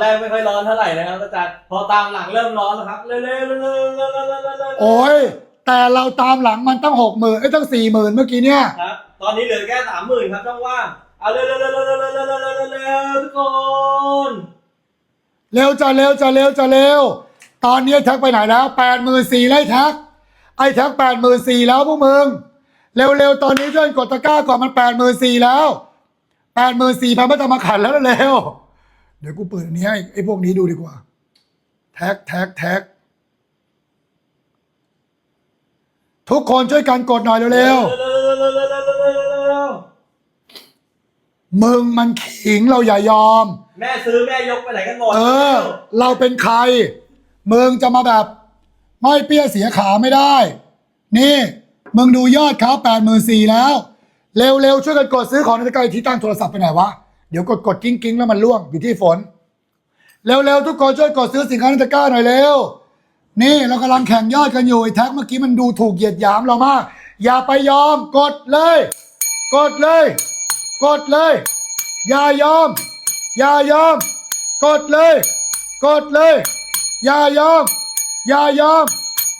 แรกไม่ค่อยร้อนเท่าไหร่นะครับอาจารย์พอตามหลังเริ่มร้อนแล้วครับเร็วๆเร็วๆเร็วๆเร็วๆเร็วๆเร็วๆโอ้ยแต่เราตามหลังมันตั้งหกหมื่นไอ้ยตั้งสี่หมื่นเมื่อกี้เนี่ย ครับ ตอนนี้เหลือแค่สามหมื่นครับช่องว่างเอาเร็วๆเร็วๆเร็วๆเร็วๆเร็วๆเร็วๆเร็วๆทุกคนเร็วจะเร็วจะเร็วจะเร็ว ตอนนี้แท็กไปไหนแล้วแปดหมื่นสี่ไล่แท็กไอ้แท็กแปดหมื่นสี่แล้วพวกมึง เร็วๆตอนนี้เพื่อนกดตะกร้าก่อนมันแปดหมื่นสี่แล้วแปดหมื่นสี่พันไม่ต้องมาขันแล้วเร็วๆ เดี๋ยวกูเปิดอันนี้ให้ไอ้พวกนี้ดูดีกว่า แท็กแท็กแท็กทุกคนช่วยกันกดหน่อยเร็วเร็วๆเร็วๆเร็วๆเร็วๆเร็วๆเร็วๆมึงมันขิงเราอย่ายอมๆแม่ซื้อแม่ยกไปไหนกันหมดเออ เราเป็นใคร มึงจะมาแบบ ไม่เปี้ยเสียขาไม่ได้ นี่ มึงดูยอดเขาแปดหมื่นสี่แล้ว เร็วๆ ช่วยกันกดซื้อของในตะกร้าที่ตั้งโทรศัพท์ไปไหนวะ เดี๋ยวกดกดกิ้งกิ้งแล้วมันล่วงอยู่ที่ฝน เร็วๆทุกคนช่วยกดซื้อสินค้าในตะกร้าหน่อยเร็ว นี่เรากำลังแข่งยอดกันอยู่ไอ้แท็กเมื่อกี้มันดูถูกเหยียดหยามเรามาก อย่าไปยอมกดเลย กดเลย กดเลย อย่ายอม อย่ายอม กดเลย กดเลย อย่ายอม อย่ายอม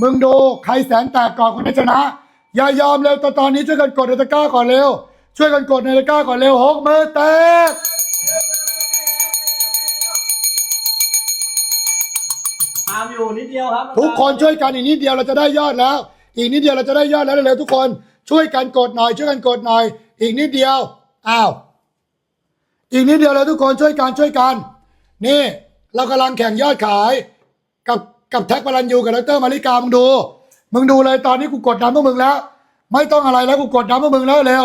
มึงดูใครแสนแตกก่อนคนนั้นชนะ อย่ายอมเร็วตอนตอนนี้ช่วยกันกดตะกร้าก่อนเร็ว ช่วยกันกดในตะกร้าก่อนเร็วหกมือแตกตามอยู่นิดเดียวครับทุกคนช่วยกันอีกนิดเดียวเราจะได้ยอดแล้ว อีกนิดเดียวเราจะได้ยอดแล้วเร็วๆทุกคน ช่วยกันกดหน่อย ช่วยกันกดหน่อย อีกนิดเดียวอ้าวอีกนิดเดียวแล้วทุกคนช่วยกันช่วยกัน นี่ เรากำลังแข่งยอดขาย กับกับแท็กพลันยูกับดรมาริกามึงดู มึงดูเลยตอนนี้กูกดดันพวกมึงแล้ว ไม่ต้องอะไรแล้วกูกดดันพวกมึงแล้วเร็ว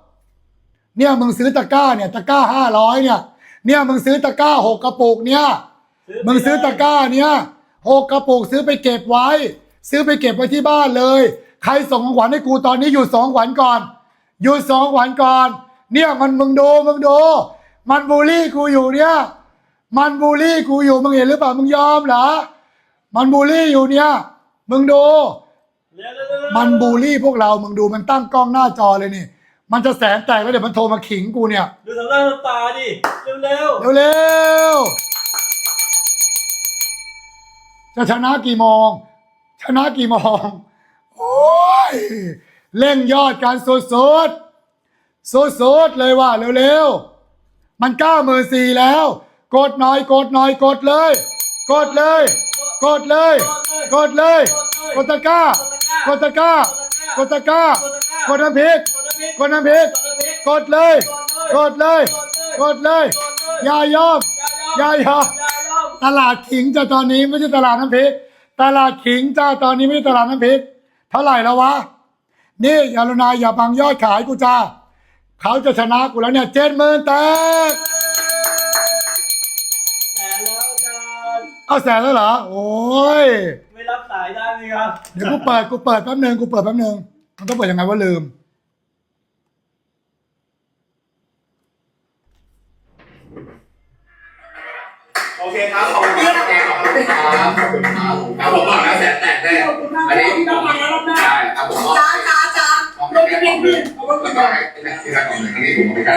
เนี่ยมึงซื้อตะกร้าเนี่ยตะกร้าห้าร้อยเนี่ย เนี่ยมึงซื้อตะกร้าหกกระปุกเนี่ยมึงซื้อตะกร้าเนี่ยหกกระปุกซื้อไปเก็บไว้ ซื้อไปเก็บไว้ที่บ้านเลย ใครส่งของขวัญให้กูตอนนี้หยุดสองขวัญก่อนหยุดสองขวัญก่อน เนี่ยมันมึงดูมึงดูมันบูลลี่กูอยู่เนี่ยมันบูลลี่กูอยู่มึงเห็นหรือเปล่ามึงยอมเหรอมันบูลลี่อยู่เนี่ยมึงดูมันบูลลี่พวกเรามึงดูมันตั้งกล้องหน้าจอเลยนี่ มันจะแสนแตกแล้วเดี๋ยวมันโทรมาขิงกูเนี่ย ดูสำหน้าสำตาดิ เร็วเร็วๆจะชนะกี่โมง ชนะกี่โมง โอ้ย เร่งยอดการสุดสุดสุดสุดๆเลยว่ะเร็วๆ มันเก้าหมื่นสี่แล้ว กดหน่อย กดหน่อย กดเลย กดเลย กดเลย กดเลย กดตะกร้ากดตะกร้ากดตะกร้ากดน้ำพริก กดน้ำพริกกดเลย กดเลย กดเลย อย่ายอม อย่ายอม ตลาดขิงจ้าตอนนี้ไม่ใช่ตลาดน้ำพริก ตลาดขิงจ้าตอนนี้ไม่ใช่ตลาดน้ำพริก เท่าไหร่แล้ววะ นี่อย่าลุนายอย่าบังยอดขายกูจ้า เขาจะชนะกูแล้วเนี่ยเจ็ดหมื่นแตกแต่แล้วอาจารย์เอาแสนแล้วเหรอ โอ้ย ไม่รับสายได้ไหมครับ เดี๋ยวกูเปิดกูเปิดแป๊บหนึงกูเปิดแป๊บหนึงมันต้องเปิดยังไงว่าลืม โอเคครับขอบคุณครับขอบคุณครับขอบคุณครับครับผมบอกแล้วแสนแตกแน่อันนี้ใช่ครับผมบอกจ้าจ้าจ้าลงเพลงขึ้นแล้วก็ให้ที่รักของอันนี้ผมไม่ได้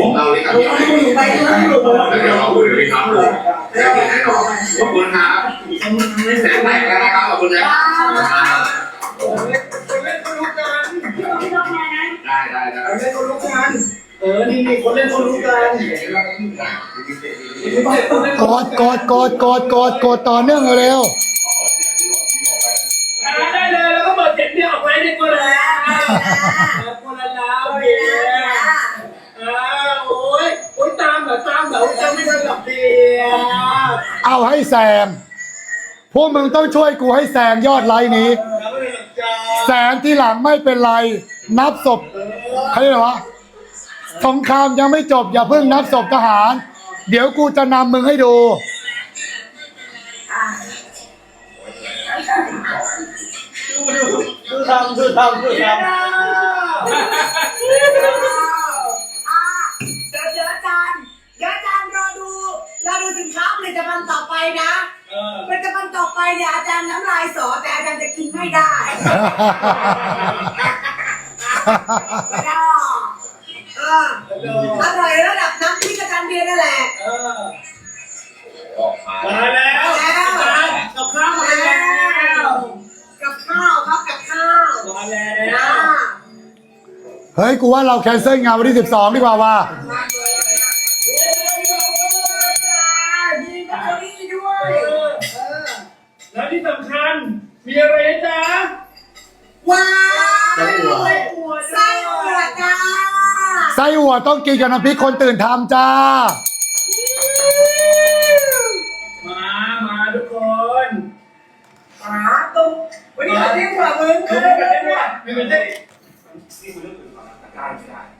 ผมเอาเลยครับแล้วเดี๋ยวเราคุยกันอีกครับแน่นอนขอบคุณครับแสนแตกแล้วนะครับขอบคุณนะครับ เออ นี่นี่คนเล่นคนรู้กันกดกดกดกดกดกดต่อเนื่องเร็วได้เลยแล้วก็เปิดเจ็บเนี่ยออกไว้ในตัวแล้วคนละแล้วเบียอ่าโอ้ยโอ้ยตามเหรอตามเหรอจะไม่ทันหลับเบียๆเอาให้แซงพวกมึงต้องช่วยกูให้แซงยอดไลค์นี้แล้วไม่หลับจ้าแสนที่หลังไม่เป็นไร นับศพเขาเรียกว่า สงครามยังไม่จบอย่าเพิ่งนับศพทหาร เดี๋ยวกูจะนำมึงให้ดูอดูดูดูทำดูทำดูเดี๋ยวทำนะอ่าเดี๋ยวเดี๋ยวอาจารย์เดี๋ยวอาจารย์รอดูรอดูสินค้าผลิตภัณฑ์ต่อไปนะเออผลิตภัณฑ์ต่อไปเนี่ยอาจารย์น้ำลายสอแต่อาจารย์จะกินไม่ได้ไม่ได้เอออร่อยระดับน้ำพริกอาจารย์เบียร์นั่นแหละเออมาแล้วอาจารย์กับข้าวมามาแล้แล้ววกับข้าวครับกับข้าวมาแล้อ่าวเฮ้ย กูว่าเราแคนเซิลงานวันที่ 12 ดีกว่าว่ามีแบตเตอรี่ด้วยเออเออแล้วที่สำคัญ มีอะไรนะจ๊ะว้าวไส้อั่วไส้อั่วจ้า ไส้อั่วต้องกินกับน้ำพริกคนตื่นทำจ้า มา มาทุกคนหาตุ้มวันนี้ขอเรียกว่ามึงไม่เป็นไรวะไม่เป็นไร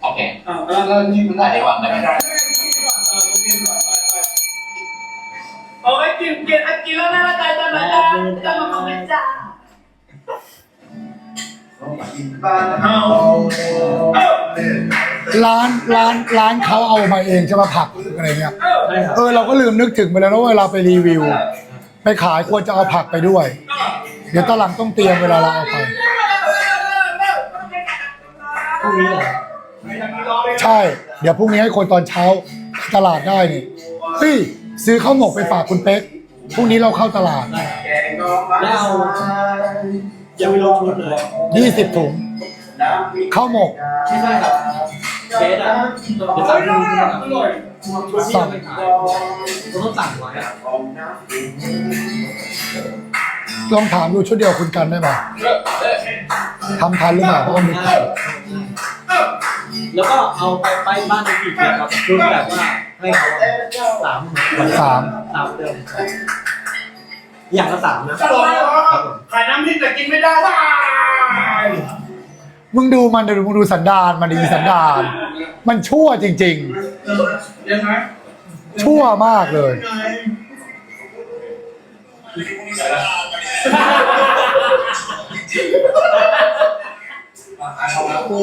โอเคอ้าวแล้วแล้วนี่มันได้ได้วางได้ไหมเออมึงกินก่อนไปไปโอ้ยกินกินอะกินแล้วนะอาจารย์จะมาจ้าจะมาคอมเมนต์จ้าเอาเอ้า ร้านร้านร้านเขาเอามาเองใช่ไหมผักอะไรเงี้ยเอ้าใช่ครับเออเราก็ลืมนึกถึงไปแล้วนะว่าเวลาไปรีวิว ไปขายควรจะเอาผักไปด้วย เดี๋ยวตอนหลังต้องเตรียมเวลาเราเอาไป พรุ่งนี้เหรอใช่ เดี๋ยวพรุ่งนี้ให้คนตอนเช้าตลาดได้นี่เฮ้ยซื้อข้าวหมกไปฝากคุณเป๊กพรุ่งนี้เราเข้าตลาด แล้วเอายังไม่ลงทุนเลย20ถุงข้าวหมก ไม่ใช่ครับ เจ๊อะเดี๋ยวสั่งดูนะครับชุดที่ยังไม่ขายเราต้องสั่งไว้อะลองถามดูชุดเดียวคุณกันได้ไหมทำทันหรือเปล่าเพราะว่ามีใช่แล้วก็เอาไปไปบ้านในกี่เดือนครับรุ่นแบบว่าให้เขาอะสามสามสามเดิมอย่างละสามนะขายน้ำพริกแต่กินไม่ได้ว้าย มึงดูมันดูมึงดูสันดานมันดีสันดานมันชั่วจริง ยังไงๆ ชั่วมากเลย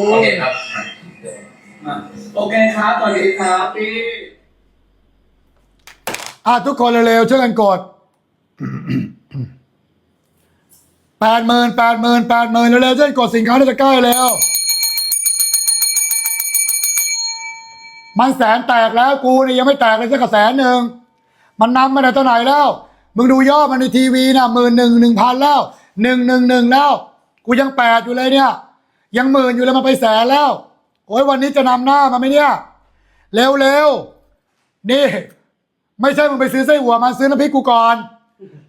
โอเคครับโอเคครับตอนนี้ครับพี่อะทุกคนเร็วๆช่วยกันกด แปดหมื่นแปดหมื่นแปดหมื่นเร็วๆช่วยกันกดสินค้าที่จะใกล้แล้ว มันแสนแตกแล้วกูเนี่ยยังไม่แตกเลยสักกระแสนหนึ่งมันนำมาได้เท่าไหร่แล้ว มึงดูยอดมันในทีวีนะหมื่นหนึ่งหนึ่งพันแล้วหนึ่งหนึ่งหนึ่งแล้ว กูยังแปดอยู่เลยเนี่ย ยังหมื่นอยู่เลยมันไปแสนแล้ว โอ้ยวันนี้จะนำหน้ามาไหมเนี่ยเร็วๆนี่ ไม่ใช่มึงไปซื้อไส้อั่วมาซื้อน้ำพริกกูก่อน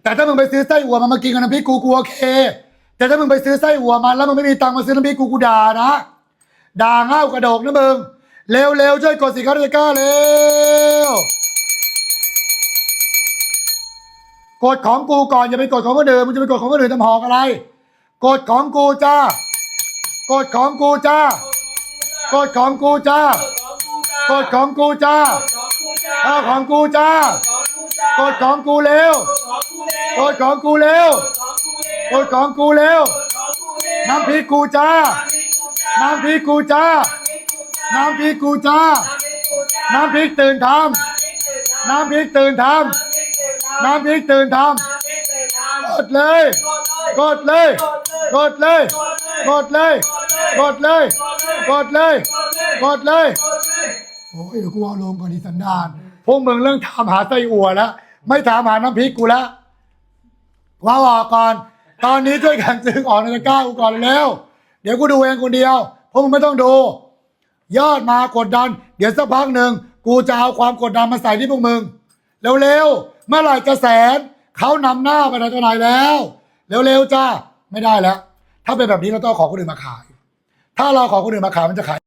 แต่ถ้ามึงไปซื้อไส้อั่วมามากินกับน้ำพริกกูกูโอเค แต่ถ้ามึงไปซื้อไส้อั่วมาแล้วมึงไม่มีตังค์มาซื้อน้ำพริกกูกูด่านะด่าง่าวกระโดกนะมึงเร็วๆช่วยกดสิครับราชการเร็วกดของกูก่อนอย่าไปกดของคนอื่นมึงจะไปกดของคนอื่นทำหอกอะไรกดของกูจ้ากดของกูจ้ากดของกูจ้ากดของกูจ้าเอาของกูจ้ากดของกูเร็ว กดของกูเร็วกดของกูเร็ว น้ำพริกกูจ้า น้ำพริกกูจ้า น้ำพริกกูจ้า น้ำพริกตื่นทำน้ำพริกตื่นทำน้ำพริกตื่นทำกดเลย กดเลย กดเลย กดเลย กดเลย กดเลย กดเลย โอ้ยเดี๋ยวกูเอาลงก่อนดิสันดานพวกมึงเรื่องถามหาไส้อั่วแล้ว ไม่ถามหาน้ำพริกกูแล้ว ว่าออกก่อน ตอนนี้ช่วยกันซื้อของในตะกร้ากูก่อนเร็ว เดี๋ยวกูดูเองคนเดียวพวกมึงไม่ต้องดู ยอดมากดดัน เดี๋ยวสักพักหนึ่งกูจะเอาความกดดันมาใส่ที่พวกมึง เร็วๆ เมื่อไหร่จะแสนเขานำหน้าไปในตัวไหนแล้ว เร็วๆจ้าไม่ได้แล้ว ถ้าเป็นแบบนี้เราต้องเอาขอคนอื่นมาขาย ถ้าเราเอาขอคนอื่นมาขายมันจะขาย